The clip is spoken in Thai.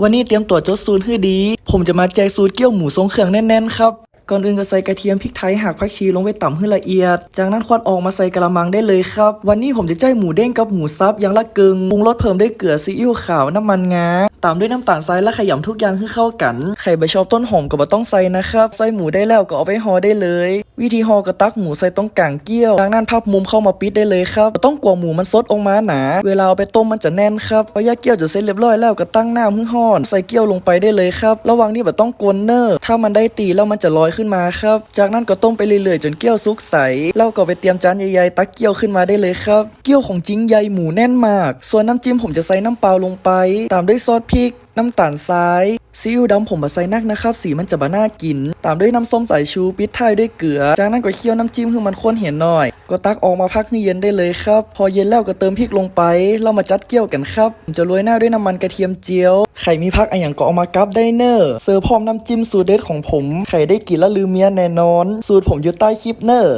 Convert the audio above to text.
วันนี้เตรียมตัวจดสูตรให้ดี ผมจะมาแจกสูตรเกี๊ยวหมูทรงเครื่องแน่นๆครับ ก่อนอื่นก็ใส่กระเทียมพริกไทยหักผักชีลงไปต่ำให้ละเอียด จากนั้นควัดออกมาใส่กระมังได้เลยครับ วันนี้ผมจะใจหมูเด้งกับหมูซับอย่างละกึ่งปรุงรสเพิ่มด้วยเกลือซีอิ๊วขาวน้ำมันงา ตามด้วยน้ำตาลทรายและขยำทุกอย่างให้เข้ากัน ใครไม่ชอบต้นหอมก็บ่ต้องใส่นะครับ ใส่หมูได้แล้วก็เอาไปห่อได้เลย วิธีห่อก็ตักหมูใส่ตรงกลางเกี้ยวจากนั้นพับมุมเข้ามาปิดได้เลยครับต้องกลัวหมูมันซดออกมาหนา เวลาเอาไปต้มมันจะแน่นครับพอยาเกี้ยวจะเสร็จเรียบร้อยแล้วก็ตั้งน้ำให้ห่อนใส่เกี้ยวลงไปได้เลยครับ ระวังนี่บ่ต้องกวนเนอร์ถ้ามันได้ตีแล้วมันจะลอยขึ้นมาครับ จากนั้นก็ต้มไปเรื่อยๆจนเกี้ยวสุกใสแล้วก็ไปเตรียมจานใหญ่ๆตักเกี้ยวขึ้นมาได้เลยครับ เกี้ยวของจริงใยหมูแน่นมาก ส่วนน้ำจิ้มผมจะใส่น้ำเปล่าลงไป ตามด้วยซอสพริก น้ำตาลทรายซีอิ๊วดำผมมาใส่นักนะครับ สีมันจะบาน่ากิน ตามด้วยน้ำส้มสายชูปิดท้ายด้วยเกลือ จากนั้นก็เคี่ยวน้ำจิ้มให้มันข้นเห็นหน่อย ก็ตักออกมาพักให้เย็นได้เลยครับ พอเย็นแล้วก็เติมพริกลงไป เรามาจัดเกี้ยวกันครับ จะโรยหน้าด้วยน้ำมันกระเทียมเจียว ไข่มีพักอะไรอย่างก็เอามากับได้เนอร์เสิร์ฟพร้อมน้ำจิ้มสูตรเด็ดของผม ไข่ได้กินแล้วลืมเมียแน่นอน สูตรผมอยู่ใต้คลิปเนอร์